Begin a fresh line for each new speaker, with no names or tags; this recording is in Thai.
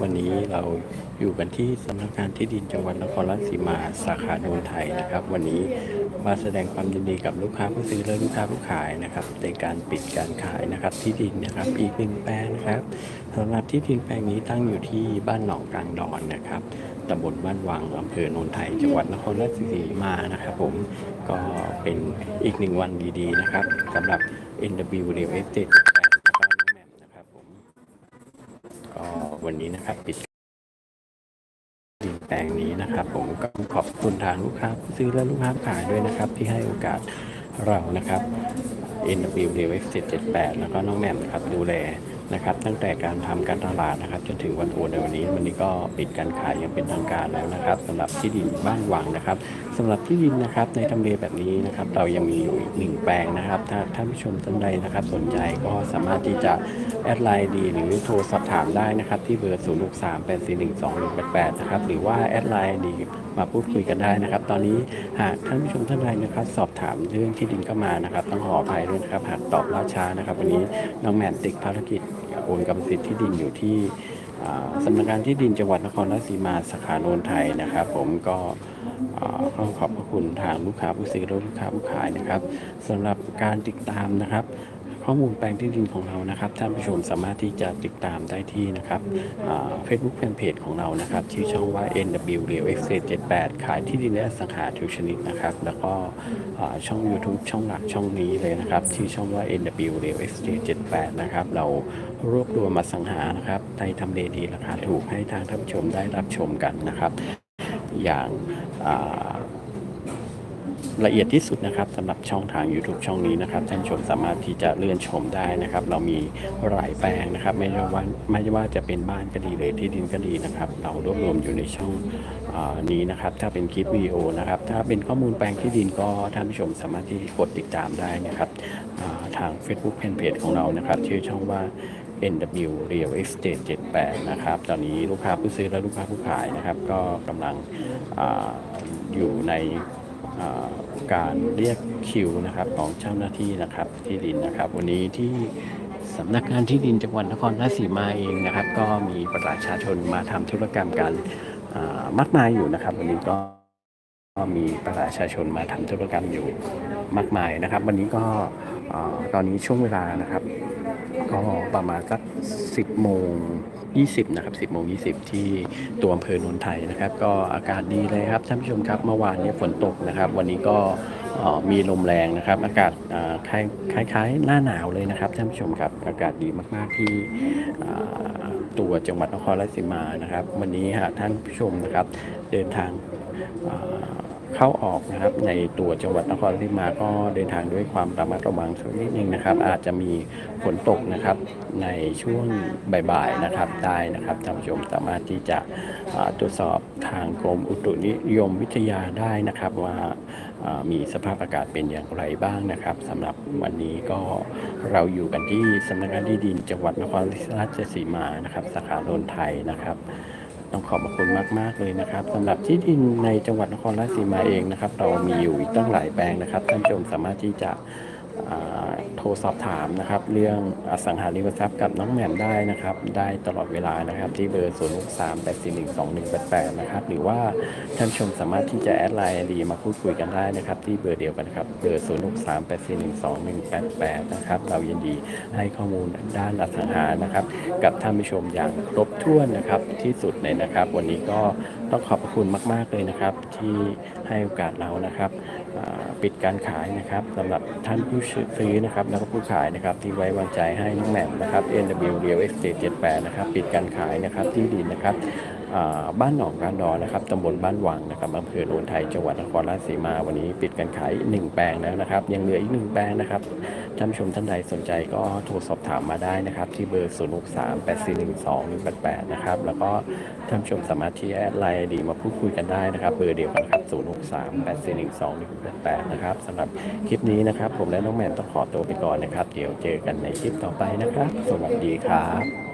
วันนี้เราอยู่กันที่สำนักงานที่ดินจังหวัดนครราชสีมาสาขาโนนไทยนะครับ วันนี้มาแสดงความยินดีกับลูกค้าผู้ซื้อและลูกค้าผู้ขายนะครับ ในการปิดการขายนะครับ ที่ดินนะครับอีกหนึ่งแปลงนะครับสำหรับที่ดินแปลงนี้ตั้งอยู่ที่บ้านหนองกลางดอนนะครับตำบลบ้านวังอำเภอโนนไทยจังหวัดนครราชสีมานะครับผมก็เป็นอีกหนึ่งวันดีๆนะครับสำหรับ NW Real Estate วันนี้นะครับ ปิดดินแปลงนี้นะครับ ผมก็ขอบคุณทางลูกค้าผู้ซื้อและลูกค้าขายด้วยนะครับ ที่ให้โอกาสเรานะครับ NW r e a l Estate 78 แล้วก็น้องแหม่มนะครับดูแลนะครับ ตั้งแต่การทำการตลาดนะครับ จนถึงวันโอนในวันนี้ วันนี้ก็ปิดการขายอย่างเป็นทางการแล้วนะครับสำหรับที่ดินบ้านวังนะครับสำหรับที่ดินนะครับในทำเลแบบนี้นะครับ เรายังมีอยู่อีกหนึ่งแปลงนะครับถ้าท่านผู้ชมท่านใดนะครับสนใจก็สามารถที่จะแอดไลน์ดีหรือโทรสอบถามได้นะครับ ที่เบอร์ 0 6 3 8 4 1 2 1 8 8 นะครับ หรือว่าแอดไลน์ดีมาพูดคุยกันได้นะครับ ตอนนี้หากท่านผู้ชมท่านใดนะครับ สอบถามเรื่องที่ดินเข้ามานะครับ ต้องขออภัยด้วยนะครับ หากตอบล่าช้านะครับ วันนี้น้องแม่มติดภารกิจโอนกรรมสิทธิ์ที่ดินอยู่ที่ สำนักงานที่ดินจังหวัดนครราชสีมาสาขาโนนไทยนะครับ ผมก็อ่าขอขอบพระคุณทางลูกค้าผู้ซื้อและลูกค้าผู้ขายนะครับสำหรับการติดตามนะครับ ข้อมูลแปลงที่ดินของเรานะครับท่านผู้ชมสามารถที่จะติดตามได้ที่นะครับเฟซบุ๊กแฟนเพจของเรานะครับชื่อช่องว่า NW Real Estate 78 ขายที่ดินและสังหาทุกชนิดนะครับ แล้วก็ช่อง YouTube ช่องหลักช่องนี้เลยนะครับชื่อช่องว่า NW Real Estate 78 นะครับ เรารวบรวมมาสังหานะครับในทำเลดีราคาถูกให้ทางท่านผู้ชมได้รับชมกันนะครับ อย่างา ละเอียดที่สุดนะครับสำหรับช่องทาง YouTube ช่องนี้นะครับท่านชมสามารถที่จะเลื่อนชมได้นะครับ เรามีหลายแปลงนะครับ ไม่ว่าไม่ว่าจะเป็นบ้านก็ดีเลยที่ดินก็ดีนะครับ เรารวบรวมอยู่ในช่องอนี้นะครับ ถ้าเป็นคลิปวิดีโอนะครับ ถ้าเป็นข้อมูลแปลงที่ดินก็ท่านผู้ชมสามารถที่กดติดตามได้นะครับทาง Facebook Fanpage ของเรานะครับ ชื่อช่องว่า NW Real Estate 78 นะครับ ตอนนี้ลูกค้าผู้ซื้อและลูกค้าผู้ขายนะครับ ก็กำลังออยู่ใน การเรียกคิวนะครับของเจ้าหน้าที่นะครับที่ดินนะครับ วันนี้ที่สำนักงานที่ดินจังหวัดนครราชสีมาเองนะครับ ก็มีประชาชนมาทำธุรกรรมกันมากมายอยู่นะครับ วันนี้ก็ก็มีประชาชนมาทำธุรกรรมอยู่มากมายนะครับ วันนี้ก็ตอนนี้ช่วงเวลานะครับ็ประมาณสัก 10 โมง 20 นะครับ 10 โมง 20 ที่ตัวอำเภอโนนไทยนะครับ ก็อากาศดีเลยครับท่านผู้ชมครับเมื่อวานนี้ฝนตกนะครับ วันนี้ก็มีลมแรงนะครับ อากาศคล้ายๆหน้าหนาวเลยนะครับท่านผู้ชมครับอากาศดีมากๆที่ตัวจังหวัดนครราชสีมานะครับ วันนี้หากท่านผู้ชมนะครับเดินทาง เข้าออกนะครับในตัวจังหวัดนครราชสีมาก็เดินทางด้วยความระมัดระวังสักนิดนึงนะครับ อาจจะมีฝนตกนะครับในช่วงบ่ายๆนะครับได้นะครับท่านผู้ชมสามารถที่จะตรวจสอบทางกรมอุตุนิยมวิทยาได้นะครับว่าอ่ามีสภาพอากาศเป็นอย่างไรบ้างนะครับสำหรับวันนี้ก็เราอยู่กันที่สำนักงานที่ดินจังหวัดนครราชสีมานะครับสาขาโนนไทยนะครับ ต้องขอบคุณมากๆเลยนะครับสำหรับที่ดินในจังหวัดนครราชสีมาเองนะครับ เรามีอยู่อีกตั้งหลายแปลงนะครับท่านผู้ชมสามารถที่จะ โทรสอบถามนะครับ เรื่องอสังหาริมทรัพย์กับน้องแหม่มได้นะครับ ได้ตลอดเวลานะครับ ที่เบอร์ 0 6 3 8 4 1 2 1 8 8 นะครับ หรือว่าท่านชมสามารถที่จะแอดไลน์ดีมาพูดคุยกันได้นะครับ ที่เบอร์เดียวกันครับ เบอร์ 0 6 3 8 4 1 2 1 8 8 นะครับ เรายินดีให้ข้อมูลด้านอสังหานะครับ กับท่านผู้ชมอย่างครบถ้วนนะครับที่สุดเลยนะครับ วันนี้ก็ต้องขอบคุณมาก ๆเลยนะครับ ที่ให้โอกาสเรานะครับ ปิดการขายนะครับสำหรับท่านผู้ซื้อนะครับแล้วก็ผู้ขายนะครับที่ไว้วางใจให้น้องแหม่มนะครับ NW Real Estate 78นะครับปิดการขายนะครับที่ดินนะครับบ้านหนองการดอนนะครับตำบลบ้านวังนะครับอำเภอโนนไทยจังหวัดนครราชสีมาวันนี้ปิดการขายหนึ่งแปลงแล้วนะครับ ยังเหลืออีกหนึ่งแปลงนะครับ ท่านผู้ชมท่านใดสนใจก็โทรสอบถามมาได้นะครับ ที่เบอร์ 0 6 3 8 4 1 2 1 8 8 นะครับ แล้วก็ท่านผู้ชมสามารถที่แอดไลน์ดีมาพูดคุยกันได้นะครับ เบอร์เดียวกันครับ 0 6 3 8 4 1 2 1 8 8 นะครับสำหรับคลิปนี้นะครับ ผมและน้องแมนต้องขอตัวไปก่อนนะครับ เดี๋ยวเจอกันในคลิปต่อไปนะครับ สวัสดีครับ